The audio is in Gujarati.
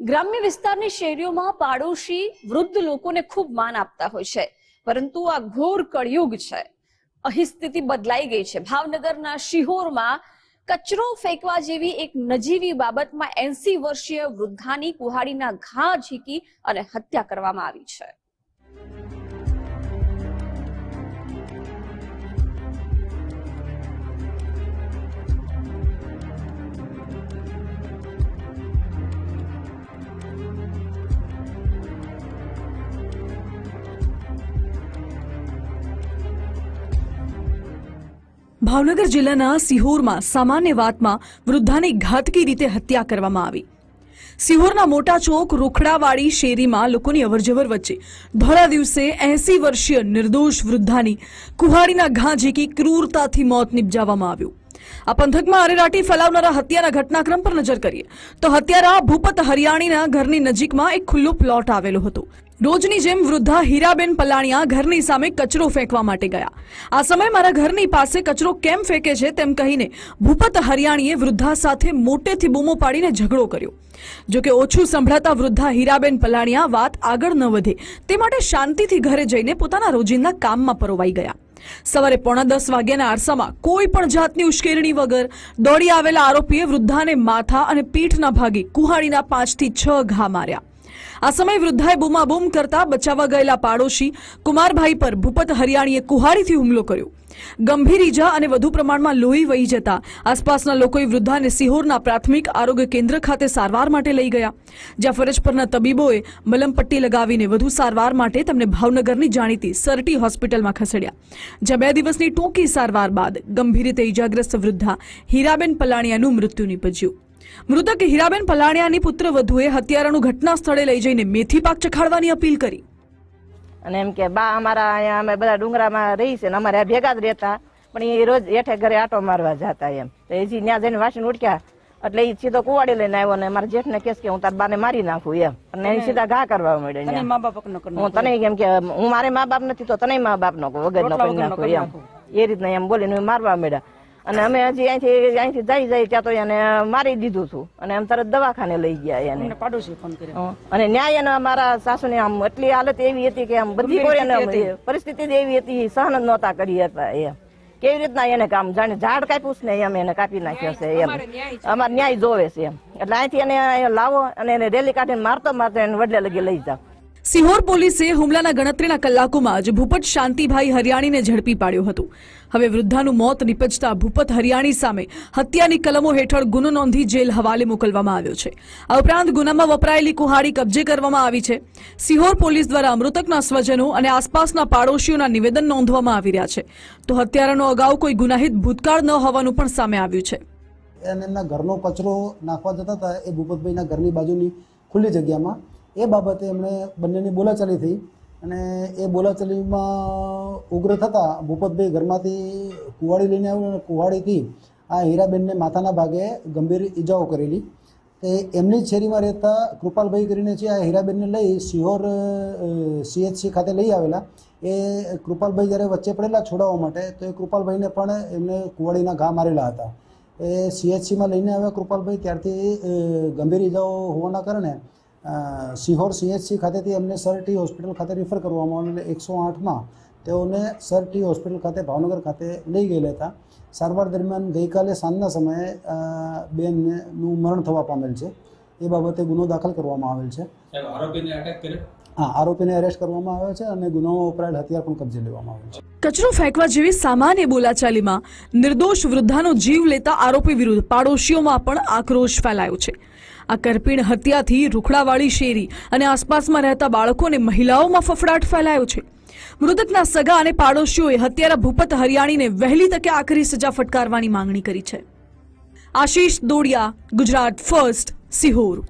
ગ્રામ્ય વિસ્તારની શેરીઓમાં પાડોશી વૃદ્ધ લોકોને ખૂબ માન આપતા હોય છે. પરંતુ આ ઘોર કળિયુગ છે. અહીં સ્થિતિ બદલાઈ ગઈ છે. ભાવનગરના શિહોરમાં કચરો ફેંકવા જેવી એક નજીવી બાબતમાં એસી વર્ષીય વૃદ્ધાની કુહાડીના ઘા ઝીકી અને હત્યા કરવામાં આવી છે. ભાવનગર જિલ્લાના સિહોરમાં સામાન્ય વાતમાં વૃદ્ધાની ઘાતકી રીતે હત્યા કરવામાં આવી. સિહોરના મોટા ચોક રોખડાવાળી શેરીમાં લોકોની અવરજવર વચ્ચે ધોળા દિવસે એસી વર્ષીય નિર્દોષ વૃદ્ધાની કુહાડીના ઘા ઝીકી ક્રૂરતાથી મોત નિપજાવવામાં આવ્યું. આ પંથકમાં અરેરાટી ફેલાવનારા હત્યાના ઘટનાક્રમ પર નજર કરીએ તો હત્યારા ભૂપત હરિયાણીના ઘરની નજીકમાં એક ખુલ્લો પ્લોટ આવેલો હતો. રોજની જેમ વૃદ્ધા હીરાબેન પલાણિયા ઘરની સામે કચરો ફેંકવા માટે ગયા. આ સમયે મારા ઘરની પાસે કચરો કેમ ફેંકે છે તેમ કહીને ભૂપત હરિયાણીએ વૃદ્ધા સાથે મોટેથી બૂમો પાડીને ઝઘડો કર્યો. જોકે ઓછું સંભળાતા વૃદ્ધા હીરાબેન પલાણિયા વાત આગળ ન વધે, તે માટે શાંતિથી ઘરે જઈને પોતાના રોજિંદા કામમાં પરોવાઈ ગયા. સવારે પોણા દસ વાગ્યાના આરસામાં કોઈ પણ જાતની ઉશ્કેરણી વગર દોડી આવેલા આરોપીએ વૃદ્ધાને માથા અને પીઠના ભાગે કુહાડીના પાંચથી છ ઘા માર્યા. આ સમયે વૃદ્ધાએ બૂમાબૂમ કરતા બચાવવા ગયેલા પાડોશી કુમારભાઈ પર ભૂપત હરિયાણીએ કુહાડીથી હુમલો કર્યો. ગંભીર ઈજા અને વધુ પ્રમાણમાં લોહી વહી જતા આસપાસના લોકોએ વૃદ્ધાને સિહોરના પ્રાથમિક આરોગ્ય કેન્દ્ર ખાતે સારવાર માટે લઈ ગયા. જ્યાં ફરજ પરના તબીબોએ મલમપટ્ટી લગાવીને વધુ સારવાર માટે તેમને ભાવનગરની જાણીતી સરટી હોસ્પિટલમાં ખસેડ્યા. જ્યાં બે દિવસની ટૂંકી સારવાર બાદ ગંભીર રીતે ઈજાગ્રસ્ત વૃદ્ધા હીરાબેન પલાણિયાનું મૃત્યુ નીપજ્યું. મૃતક હીરાબેન પલાણિયાની પુત્ર વધુએ હત્યારાનું ઘટના સ્થળે લઈ જઈને મેથી પાક ચખાડવાની અપીલ કરી. અને એમ કે બા અમારા અહીંયા અમે બધા ડુંગરામાં રહી છે ને અમારે ભેગા જ રહેતા. પણ એ રોજ હેઠે ઘરે આટો મારવા જતા એમ. તો એ ત્યાં જઈને વાસણ ઉડક્યા. એટલે એ સીધો કુવાડી લઈને આવ્યો ને મારા જેઠને કેસ કે હું તાર બાને મારી નાખું એમ. અને એ સીધા ઘા કરવા મળે મા બાપ હું તને કેમ કે હું મારે મા બાપ નથી તો તને મા બાપ નો વગર નો કરી નાખું એમ. એ રીતના એમ બોલીને મારવા મળ્યા. અને અમે હજી અહીંથી અહીંથી જઈ જઈ ત્યાં તો એને મારી દીધું છું અને એમ તરત દવાખાને લઈ ગયા એને. પાડોશી ફોન કર્યો. અને ન્યાય એના મારા સાસુને આમ એટલી હાલત એવી હતી કે આમ બધી એ પરિસ્થિતિ એવી હતી સહન નહોતા કરી હતા એમ કેવી રીતના એને કામ જાણે ઝાડ કાપ્યું છે ને એમ એને કાપી નાખ્યા છે એમ. અમારે ન્યાય જોવે છે એમ. એટલે અહીંથી એને અહીંયા લાવો અને એને રેલી કાઢીને મારતો મારતો એને વડલે લગી લઈ જાઓ. સિહોર પોલીસે હુમલાના ગણતરીના કલાકોમાં જ ભૂપત શાંતિભાઈ હરિયાણીને ઝડપી પાડ્યો હતો. હવે વૃદ્ધાનું મોત નિપજતા ભૂપત હરિયાણી સામે હત્યાની કલમો હેઠળ ગુનો નોંધી જેલ હવાલે મોકલવામાં આવ્યો છે. આ ઉપરાંત ગુનામાં વપરાયેલી કુહાડી કબજે કરવામાં આવી છે. સિહોર પોલીસ દ્વારા મૃતકના સ્વજનો અને આસપાસના પાડોશીઓના નિવેદન નોંધવામાં આવી રહ્યા છે. તો હત્યારાનો અગાઉ કોઈ ગુનાહિત ભૂતકાળ ન હોવાનું પણ સામે આવ્યું છે. એમના ઘરનો કચરો નાખવા જતા હતા. એ ભૂપતભાઈના ઘરની બાજુની ખુલ્લી જગ્યામાં એ બાબતે એમણે બંનેની બોલાચાલી થઈ અને એ બોલાચાલીમાં ઉગ્ર થતાં ભૂપતભાઈ ઘરમાંથી કુવાડી લઈને આવ્યો અને કુવાડીથી આ હીરાબેનને માથાના ભાગે ગંભીર ઈજાઓ કરેલી. તે એમની શેરીમાં રહેતા કૃપાલભાઈ કરીને છે આ હીરાબેનને લઈ સિહોર સીએચસી ખાતે લઈ આવેલા, એ કૃપાલભાઈ જ્યારે વચ્ચે પડેલા છોડાવવા માટે, તો એ કૃપાલભાઈને પણ એમને કુવાડીના ઘા મારેલા હતા. એ સીએચસીમાં લઈને આવ્યા કૃપાલભાઈ, ત્યારથી ગંભીર ઈજાઓ હોવાના કારણે સિહોર સીએચસી ખાતેથી એમને સર ટી હોસ્પિટલ ખાતે રિફર કરવામાં અને એકસો આઠમાં તેઓને સર ટી હોસ્પિટલ ખાતે, ભાવનગર ખાતે લઈ ગયેલા હતા. સારવાર દરમિયાન ગઈકાલે સાંજના સમયે બેનનું મરણ થવા પામેલ છે. એ બાબતે ગુનો દાખલ કરવામાં આવેલ છે. આરોપીને અટક કર્યો? આરોપીને એરેસ્ટ કરવામાં આવ્યો છે અને ગુનામાં વપરાયેલ હથિયાર પણ કબજે લેવામાં આવ્યું છે. કચરો ફેંકવા જેવી સામાન્ય બોલાચાલીમાં નિર્દોષ વૃદ્ધાનો જીવ લેતા આરોપી વિરુદ્ધ પાડોશીઓમાં પણ આક્રોશ ફેલાયો છે. આ કરપીણ હત્યાથી રૂખડાવાળી શેરી અને આસપાસમાં રહેતા બાળકો અને મહિલાઓમાં ફફડાટ ફેલાયો છે. મૃતકના સગા અને પાડોશીઓએ હત્યારા ભૂપત હરિયાણીને વહેલી તકે આખરી સજા ફટકારવાની માંગણી કરી છે. આશીષ દોડિયા, ગુજરાત ફર્સ્ટ, સિહોર.